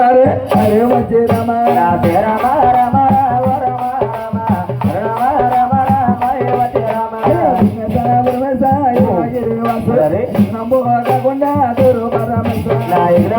హరే హరే వచ్చే రమ రాధే రమ రమ రమ రమ రమ రమ వచ్చే రమ. నమ్ము గుండా గురు పరమ నాయకుడ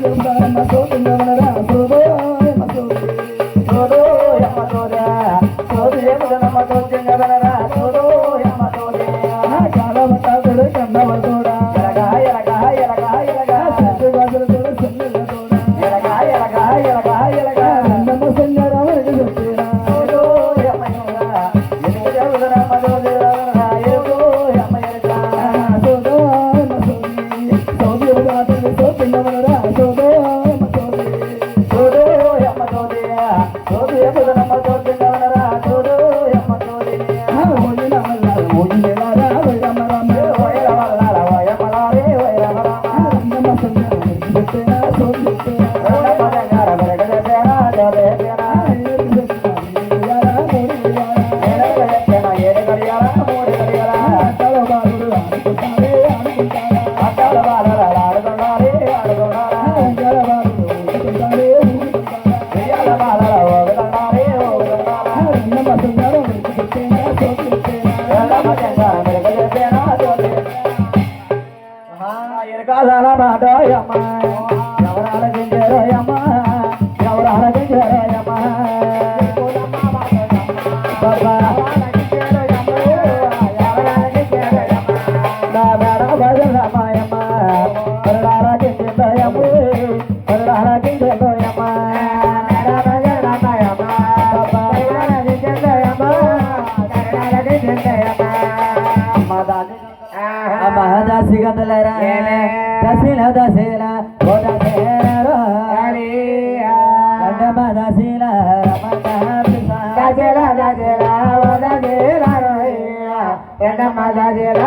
Bye. మహదాసి గదలరా దశల దశల మహదాశీల దశల దశల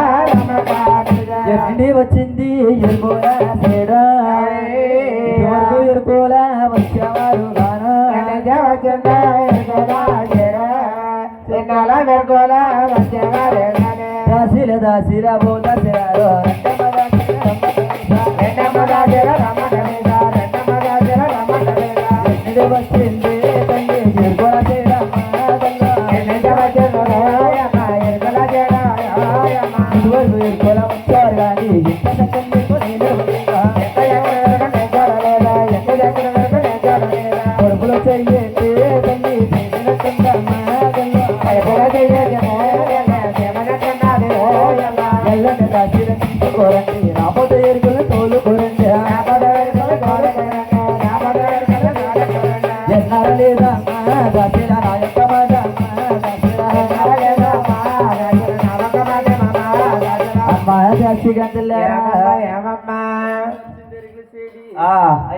ఎన్ని వచ్చింది ఎరుకోలా సేడా. వరకు ఎరుకోలా వచ్చేవారు గాను. వచ్చిందా ఎరుకోలా ఎరుకోలా వచ్చేవారు దాసిల దాసిల బో దసరారో రమ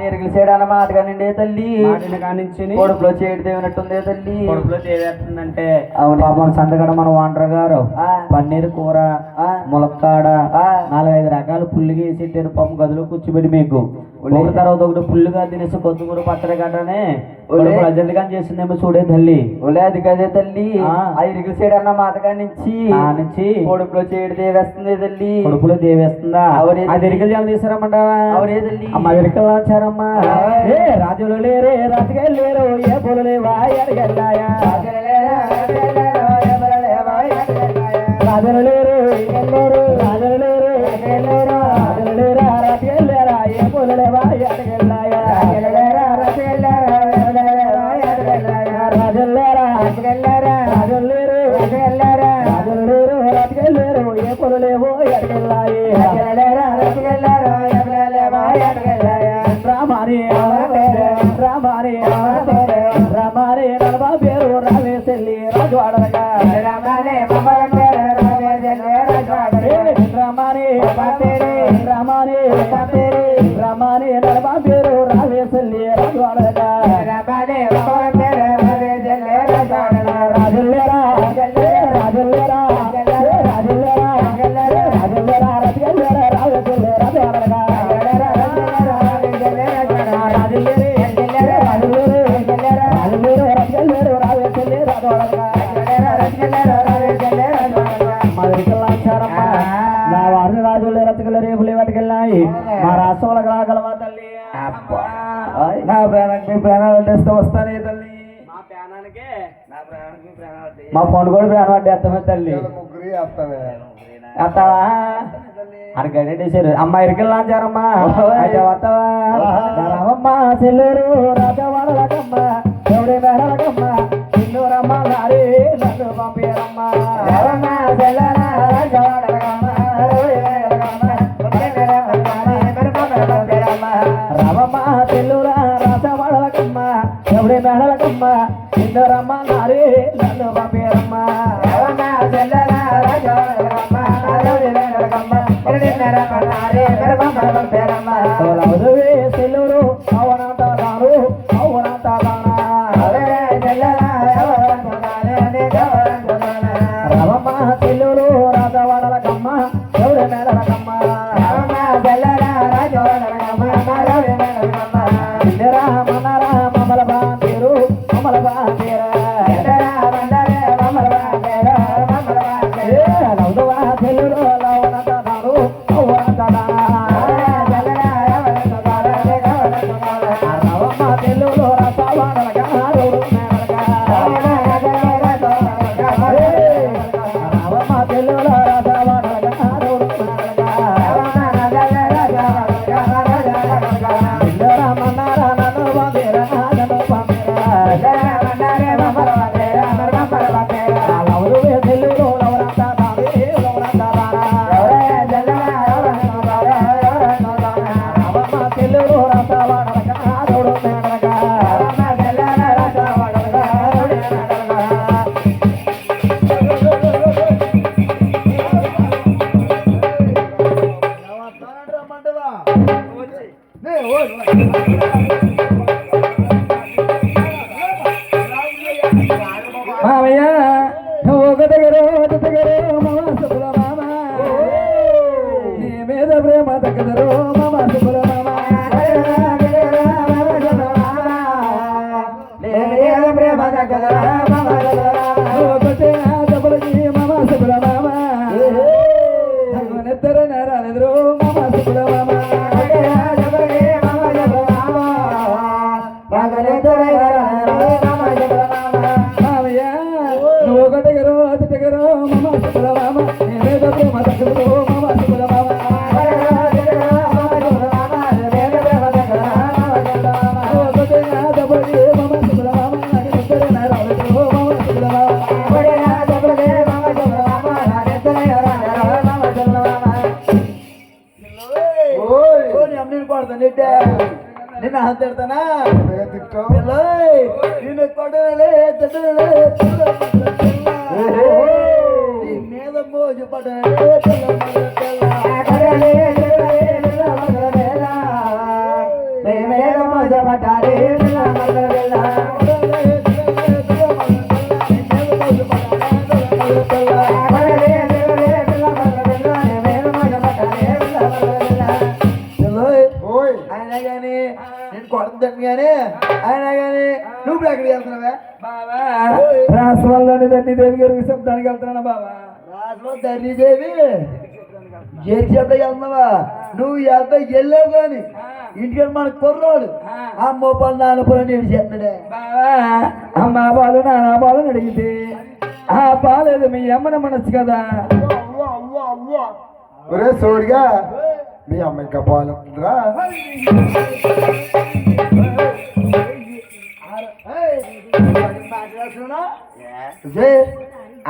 ఎరుగులు చేయడం మాట కానిండే తల్లి కానించి కొడుకులో చేయడం దేవినట్టుందే తల్లి కొడుకులో చేస్తుందంటే అవును. పాపం సంతకడ మన వాంటర్ గారు ఆ. పన్నీర్ కూర ఆ. ములక్కాడ ఆ. నాలుగైదు రకాల పుల్లుగా వేసి పాపం గదిలో కూర్చోబెట్టి మీకు. ఒక తర్వాత ఒకటి పుల్లుగా తినేసి పచ్చడి గట్టనే ఒలే. ప్రజెంట్గా చేసిందేమో చూడే తల్లి. ఒలే అది కదే తల్లి. ఆ. ఆ ఎరుగులు చేయడం మాట కానించి. ఆ నుంచి. కొడుకులో చేయడం దేవేస్తుంది తల్లి. కొడుకులో దేవేస్తుందా? అవరే అది ఎరికలు జనం తీసుకురమ్మంటావా అవరే తల్లి. అమ్మ వచ్చారమ్మా. ఏ రాజులు లేరే రాజుగారు లేరు. ఏ పూలు లేవా? ఎరగల్లాయా రాజులు లేరు రాజులు లేరు రామారి రామారి నా ప్రాణానికి మీ ప్రాణాలు వస్తానే తల్లి. మా ఫోన్ కూడా ప్రాణం పడ్డి అత్తమే తల్లి. అత్తావా అని గడ్డేసారు అమ్మ ఇరికలు లాంచారమ్మా. అయితే వస్తావా? చెల్లూరు రాజవాడలకమ్మ. ఎవడే మేడలకమ్మ? నన్ను అవునవే సెల్లూరు అవునంత దాను మామయ్య నువ్వు ఒక దగ్గర ఒక దగ్గరే. రాష్ట్రంలోని దండి దేవి గారికి శబ్దానికి వెళ్తున్నా బావా. రాజులో ధరణిదేవి జేరి చేత వెళ్తున్నావా నువ్వు ఎంత వెళ్ళావు కానీ ఇంటికి మన కుర్రోడు. ఆ. మోపాలు నాన్నపురం నేను చేస్తున్నాడే. బావా. అమ్మ పాలు నాన్న పాలు అడిగితే ఆ పాలేదు మీ అమ్మన మనసు కదా. ఒరే సోడిగా మీ అమ్మ ఇంకా పాలుతుందిరా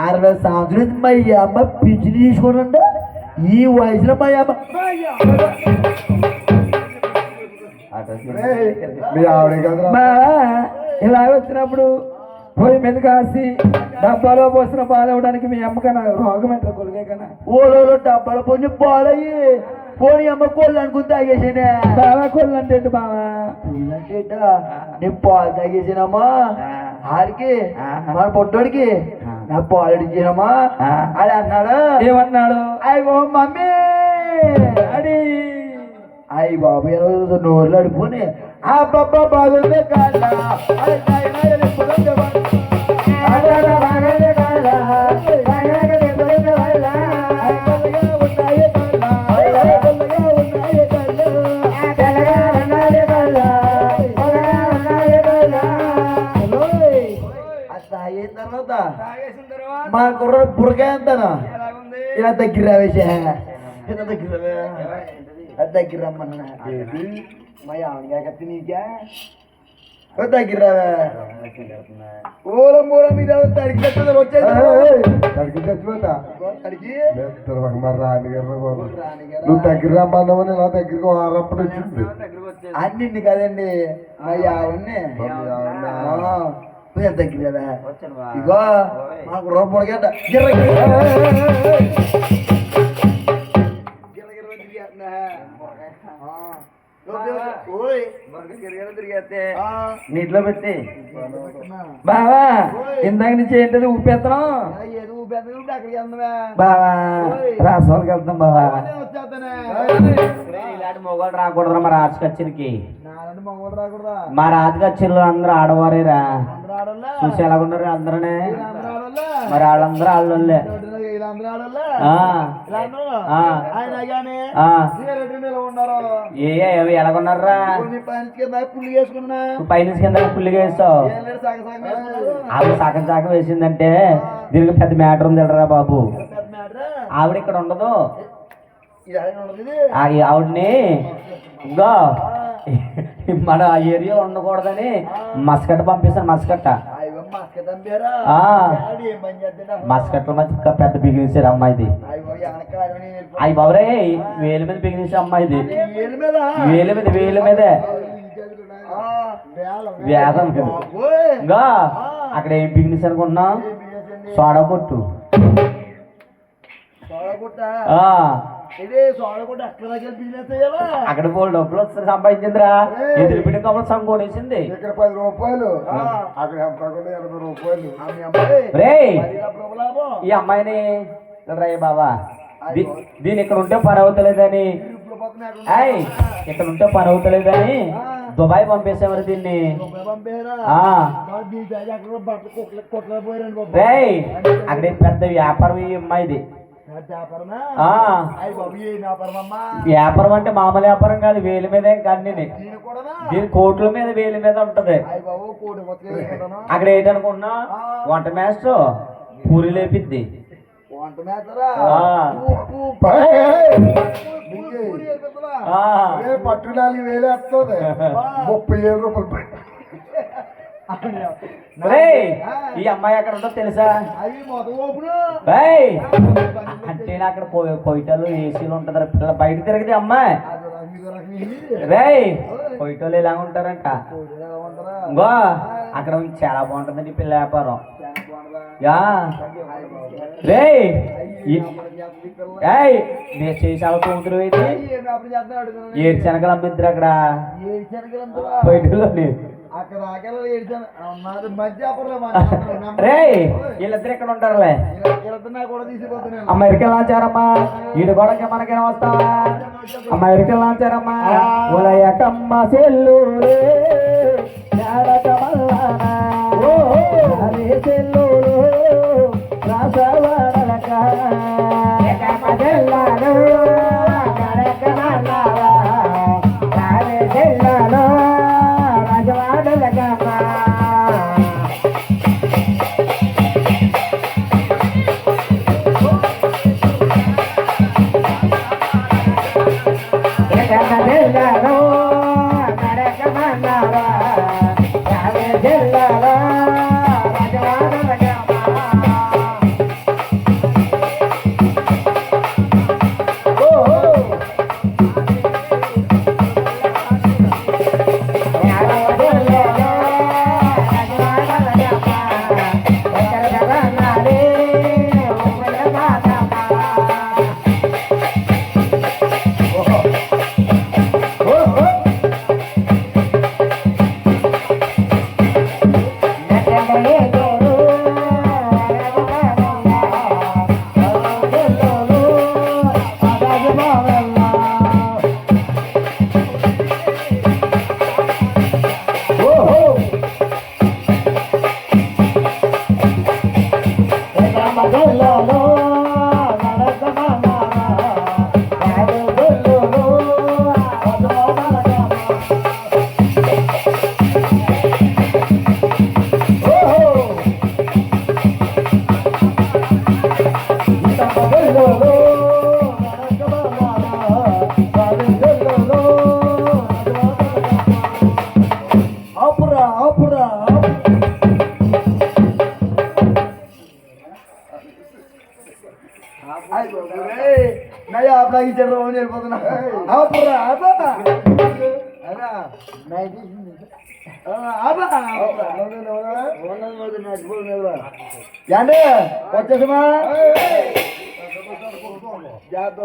అరవై సంవత్సరం మా అమ్మ పింఛన్ తీసుకున్నాంట ఈ వయసులో మా అమ్మ ఇలా వచ్చినప్పుడు పొయ్యి మీద కాసి డబ్బాలో పోసిన పాలు ఇవ్వడానికి మీ అమ్మ కన్నా రోగం ఏంటో కొలిగే కన్నా? ఓలో డబ్బాల పొంది పాలయ్యి పోనీ అమ్మ కోళ్ళు అనుకుని తాగేసానే. బావా కొల్లు అంటే బావా? అంటే నేను పాలు తాగేసానమ్మా. ఆడికి మన పొట్టోడికి. నా పాలు అడిగినామా అది అన్నాడు ఏమన్నాడు అయ్యో మమ్మీ అడి అయ్యి బాబు ఈరోజు నోర్లు అడుపుని ఆ బాబా బాగుంది కాదా మా కుర్ర బురకాయ అంతానా? ఇలా దగ్గర రావేశా ఇలా దగ్గర. అది దగ్గర రమ్మన్నా? మా ఆవిడ కత్తి నీకా? దగ్గర మూల మీద తడికి వచ్చేది. తడికి మరి రాణిగారు? నువ్వు దగ్గర రమ్మన్నావని నా దగ్గరికి వచ్చింది. అన్నింటి కదండి. ఆవిడ ఆ, ఇగో మాకు రూపాయి గంట. నీటిలో పెట్టి బావా ఇందాక నుంచి ఏంటది వెళ్దామా బావా రాసోళ్ళకి వెళ్తాం బావా వచ్చేస్తానే ఇలాంటి మొగోళ్ళు రాకూడదురా మా రాజు కచ్చేరికి నాలంటే మగవాడు రాకూడదా మా రాజు కచ్చేరిలో అందరూ ఆడవారేరా చూసి ఎలాగున్నారు అందరనే? మరి వాళ్ళందరూ ఉన్నారు? ఏ అవి ఎలాగున్నారా పని కింద పుల్లిగా వేస్తావు ఆవిడ సగం సగం వేసిందంటే దీనికి పెద్ద మ్యాటర్ ఉంది రా బాబు. ఆవిడ ఇక్కడ ఉండదు. ఆవిడని ఇంకా. మన ఆ ఏరియా ఉండకూడదని మస్కట్ పంపిస్తాను మస్కట్ట. మస్కట్లో మంచి పెద్ద బిగినిసారు అమ్మాయిది. అయ్యి బాబరే వేల మీద బిగినిసే అమ్మాయిది. వేల మీద? వేల మీదే ఆ, వేదం. ఇంకా అక్కడ ఏం బిగినిస్ అనుకుంటున్నా? సోడా పొట్టు అక్కడ పోల్ డబ్బులు వస్తుంది సంపాదించిందిరా. ఎదురు బిడ్డ కప్పుడు సంఘం కొనేసింది. ఇక్కడ పది రూపాయలు. అక్కడ రూపాయలు. లాభం? ఈ అమ్మాయిని రయ్య బాబా దీని ఇక్కడ ఉంటే పని అవుతలేదని ఇక్కడ ఉంటే పని అవుతలేదని దుబాయ్ పంపేసేవారు దీన్ని. అక్కడ పెద్ద వ్యాపారం ఈ అమ్మాయిది. వ్యాపారం అంటే మామూలు వ్యాపారం కాదు వేలి మీద కూడా దీని కోట్ల మీద వేలి మీద ఉంటది. అక్కడ ఏంటనుకున్నా వంట మాస్టర్ పూరి లేపిద్ది. వంట మేతరా ఆ. ఆ. ఏ పట్టు నాలుగు వేలు వేస్తుంది. ముప్పై ఏడు రూపాయలు ఈ అమ్మాయి ఎక్కడ ఉందో తెలుసా? అంటే అక్కడ కొ- కొయ్యటాలు ఏసీలు ఉంటుందా పిల్ల. బయట తిరగది అమ్మాయి ఉంటారంట? కోడి ఎలా ఉంటారా? ఇంకో అక్కడ చాలా బాగుంటుందండి పిల్ల వ్యాపారం? యా. ఏయ్! నేను చేస్తున్నాడు అడుగుతున్నాను. ఏడు శనగలు అమ్మిద్దరు అక్కడ. శనగలంతా? అక్కడ మా రేయ్ వీళ్ళిద్దరు ఇక్కడ ఉంటారులే? కూడా తీసుకుపోతున్నాను అమ్మ ఇరికల్ లాంచారమ్మా. ఈడు కూడా మనకేనా వస్తావా అమ్మ ఇరికల్ లాంచారమ్మా ఉలయకమ్మ రాసవాడలక கடலே చెడు రోజు వెళ్ళిపోతున్నా ఏంటే? వచ్చేసమా జాగ్రత్త